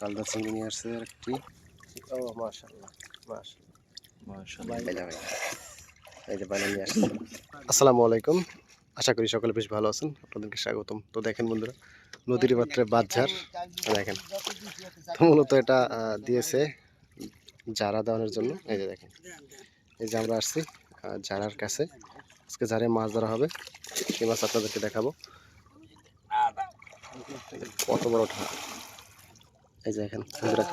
কালদা চিংড়ি। নিয়ে আসছে আর একটি ও মাশাল্লাহ মাশাল্লাহ এই যে বাইলা নিয়ে আসছে। আসসালামু আলাইকুম। আশা করি সকলে বেশ ভালো আছেন। আপনাদেরকে স্বাগতম। তো দেখেন বন্ধুরা নদীর পাত্রে বাঁধঝার দেখেন তো মূলত এটা দিয়েছে জারা দেওয়ানোর জন্য। এই যে দেখেন এই যে আমরা আসছি জারার কাছে। আজকে জারে মাছ ধরা হবে। সেই মাছ আপনাদেরকে দেখাবো। কত বড় ঠা এই যে দেখেন বন্ধুরা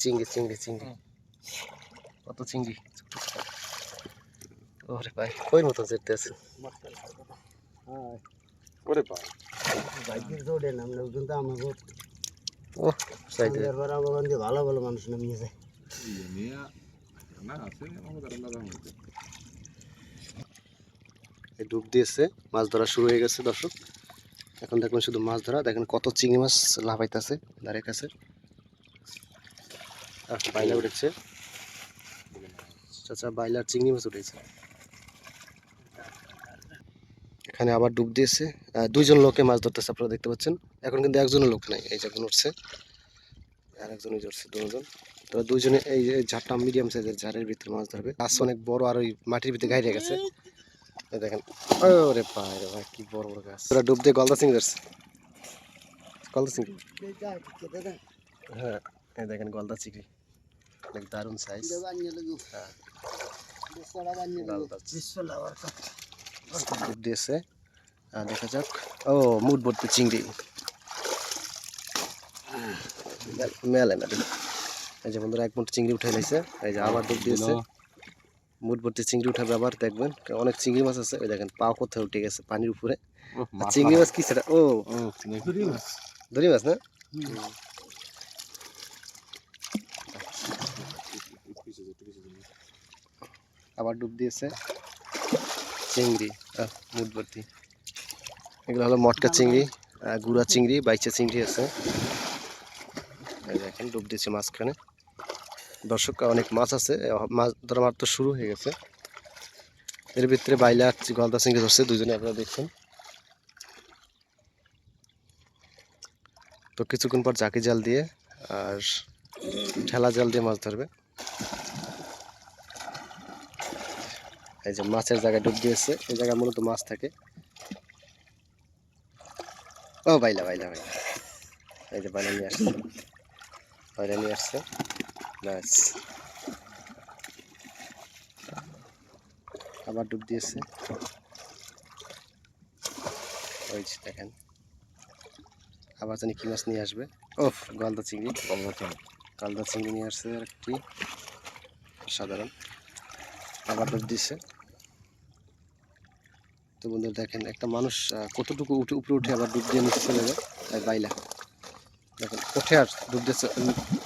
চিংড়ি চিংড়ি চিংড়ি। কত চিংড়ি। ওরে ভাই কই মতো যেতে আছে? ওরে ভাই। বাইকের জোরে নাম লোকজন তো আমাকে ও সাইডে এবার আমার দিয়ে ভালো ভালো মানুষ নামিয়ে যায়। এই ডুব দিয়েছে মাছ ধরা শুরু হয়ে গেছে দর্শক। এখন দেখবেন শুধু মাছ ধরা। দেখেন কত চিংড়ি মাছ লাফাইতেছে ধারে কাছে। বাইলা উঠেছে। চাচা বাইলার চিংড়ি মাছ উঠেছে। এখানে আবার ডুব দিয়েছে। দুইজন লোকে মাছ ধরতেছে, আপনারা দেখতে পাচ্ছেন। এখন কিন্তু একজনের লোক নাই, এই যখন উঠছে। আর একজন উঠছে দুজন। তারা দুইজনে এই ঝাড়টা মিডিয়াম সাইজের ঝাড়ের ভিতরে মাছ ধরবে। মাছ অনেক বড় আর ওই মাটির ভিতরে গাইরে গেছে। দেখেন। ওরে ভাই রে ভাই কি বড় বড় গাছ। তোরা ডুব দিয়ে গলদা চিংড়ি ধরছে। গলদা চিংড়ি হ্যাঁ এই দেখেন গলদা চিংড়ি। অনেক দারুণ সাইজ হ্যাঁ। ডুব দিয়েছে। আহ, দেখা যাক। ও মুড ভর্তি চিংড়ি। মেলে না এই যে বন্ধুরা এক মুঠ চিংড়ি উঠে নিয়েছে এই যে আবার ডুব দিয়েছে। মুঠ ভর্তি চিংড়ি উঠাবে আবার দেখবেন। অনেক চিংড়ি মাছ আছে ওই দেখেন পাও কোথাও উঠে গেছে পানির উপরে। চিংড়ি মাছ কি সেটা? ও দড়ি মাছ। না? আবার ডুব দিয়েছে। চিংড়ি ভর্তি। এগুলো হলো মটকা চিংড়ি গুড়া চিংড়ি বাইচা চিংড়ি আছে। দেখেন ডুব দিয়েছে মাঝখানে। দর্শক, অনেক মাছ আছে। মাছ ধরা মাত্র শুরু হয়ে গেছে। এর ভিতরে বাইলা গলদা চিংড়ি ধরছে, দুজনে আপনারা দেখছেন। তো কিছুক্ষণ পর জাকি জাল দিয়ে আর ঠেলা জাল দিয়ে মাছ ধরবে। এই যে মাছের জায়গায় ডুব দিয়েছে, এই জায়গায় মূলত মাছ থাকে। ও, বাইলা বাইলা বাইলা। এই যে বাইলা নিয়ে আসছে। বাইলা নিয়ে আসছে। ব্যাস আবার ডুব দিয়েছে। ওই দেখেন। আবার জানি কি মাছ নিয়ে আসবে। ও গলদা চিংড়ি। গলদা চিংড়ি। নিয়ে আসছে আর একটি সাধারণ আবার ডুব দিচ্ছে তো বন্ধুরা দেখেন একটা মানুষ কতটুকু উঠে উপরে উঠে আবার ডুব দিয়ে নিচে চলে যায় বাইলা। দেখেন উঠে আর ডুব দিয়ে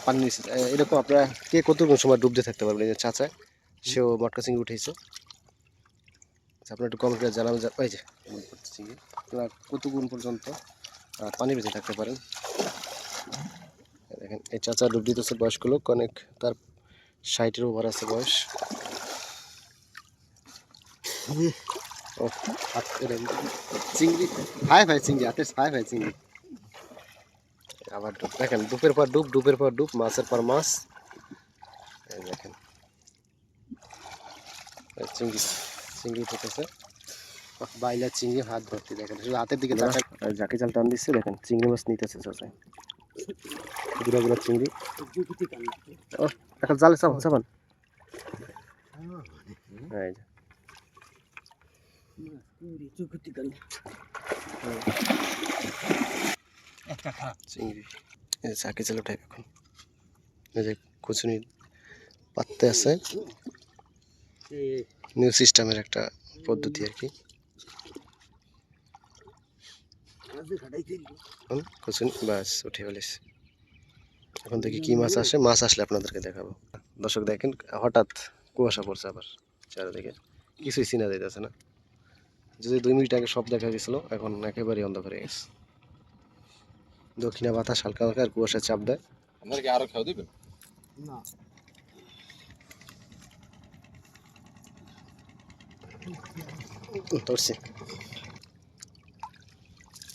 পানি নিচে। এরকম আপনারা কে কতক্ষণ সময় ডুব দিয়ে থাকতে পারবেন? এই চাচায় সেও মটকা চিংড়ি উঠেছে। আচ্ছা, আপনারা একটু কমেন্ট করে জানাবেন ওই যে চিংড়ি। আপনারা কতক্ষণ পর্যন্ত পানির ভিতরে থাকতে পারেন? দেখেন এই চাচা ডুব দিতেছে বয়স্ক লোক অনেক তার ষাটের ওভার আছে বয়স। ও চিংড়ি হাই ভাই চিংড়ি হাতে হাই ভাই চিংড়ি। আবার ডুব দেখেন ডুবের পর ডুব ডুবের পর ডুব মাছের পর মাছ। দেখেন। চিংড়ি চিংড়ি উঠেছে বাইলা চিংড়ি হাত ভর্তি দেখেন। শুধু হাতের দিকে যাকে জাল টান দিচ্ছে দেখেন চিংড়ি মাছ নিতেছে চাচাই গুড়া গুড়া চিংড়ি। ও এখন জালে চাপান চাপান। এই। যে চিংড়ি এই যে চাকি চাল উঠে এখন। এই যে কুচুনি পাততে আছে। নিউ সিস্টেমের একটা পদ্ধতি আর কি। কুচুনি বাস, উঠে ফেলেছে। এখন দেখি কি মাছ আসে। মাছ আসলে আপনাদেরকে দেখাবো। দর্শক, দেখেন, হঠাৎ কুয়াশা পড়ছে আবার চারিদিকে। কিছুই চিনা যাইতেছে না। যদি দুই মিনিট আগে সব দেখা গেছিল, এখন একেবারে অন্ধকার গেছে। দক্ষিণে বাতাস হালকা হালকা আর কুয়াশা চাপ দেয়। আপনার কি আরও খেয়াল দিবেন? না। ধরছি।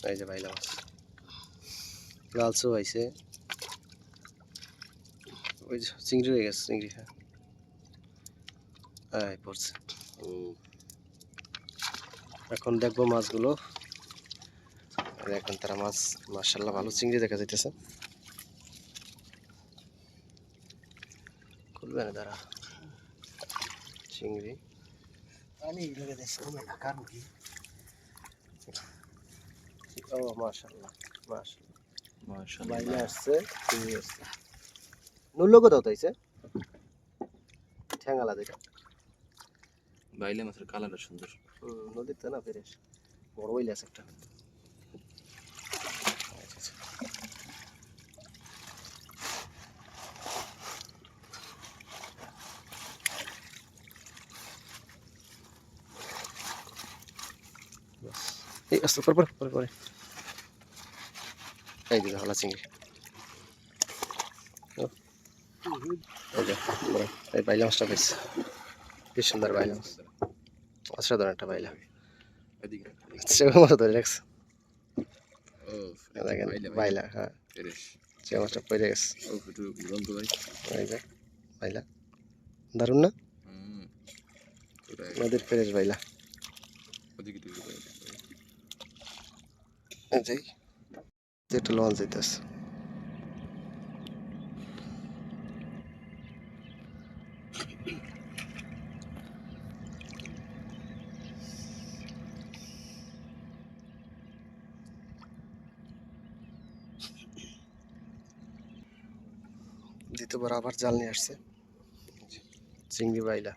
এই যে ওই চিংড়ি হয়ে গেছে চিংড়ি হ্যাঁ। পড়ছে। এখন দেখব মাছগুলো। আর এখন তারা মাছ মার্শাল্লাহ ভালো চিংড়ি দেখা যাইতেছে। খুলবে না তারা? চিংড়ি। ও মার্শাল্লাহ মার্শাল্লাহ আসছে চিংড়ি আসছে। নুল্লো কোথাও তাইছে যেটা বাইলে মাছের কালারটা সুন্দর। না ফেরেস বড় ওইল আছে একটা। এই আস্তে পরে পরে পরে পরে। এই দিদা হলা চিংড়ি। ও, এই যে, বাইলা মাছটা বেশ বেশ সুন্দর বাইলা মাছ অসাধারণ একটা বাইলা। এদিকে সেরকম ধরে রাখছে। বাইলে বাইলা। হ্যাঁ। ফ্রেশ মাছটা পড়ে গেছে। বাইলা। দারুণ না? হুম। ওটা নদীর ফ্রেশ বাইলা। ওদিকে একটু ভাই এই যে যেটা লঞ্চ যেতেছে দ্বিতীয়বার আবার জাল নিয়ে আসছে চিংড়ি বাইলা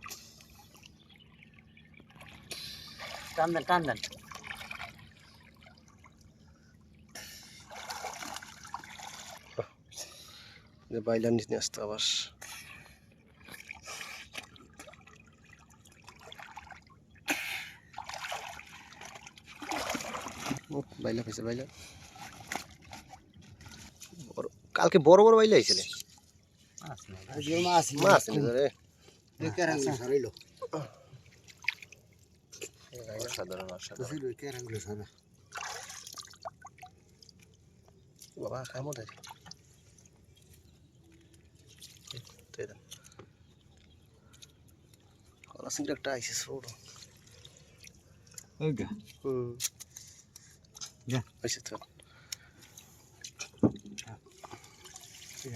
টান দেন টান দেন যে বাইলা নিয়ে আসতো আবার। বাইলা পেয়েছে বাইলা। কালকে বড় বড় বাইলা আইছিলে মাছ মাছ রে। সরা বাবা কামো দেয়। তুই দেন কলা সিংটা একটা আইসে ছোট ওইগা হুম। যা। আইসে তো।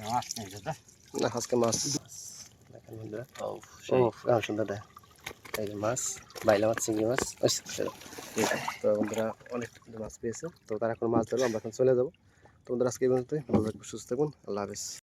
মাছ নেই দাদা না আজকে মাছ। দেখেন বন্ধুরা। ও ও সুন্দর দেয় এই মাছ বাইলা মাছ চিংড়ি মাছ। তো বন্ধুরা অনেক মাছ পেয়েছে। তো তারা এখন মাছ ধরবো আমরা এখন চলে যাব। তো বন্ধুরা আজকে এই পর্যন্তই। ভালো থাকবেন সুস্থ থাকুন। আল্লাহ হাফেজ।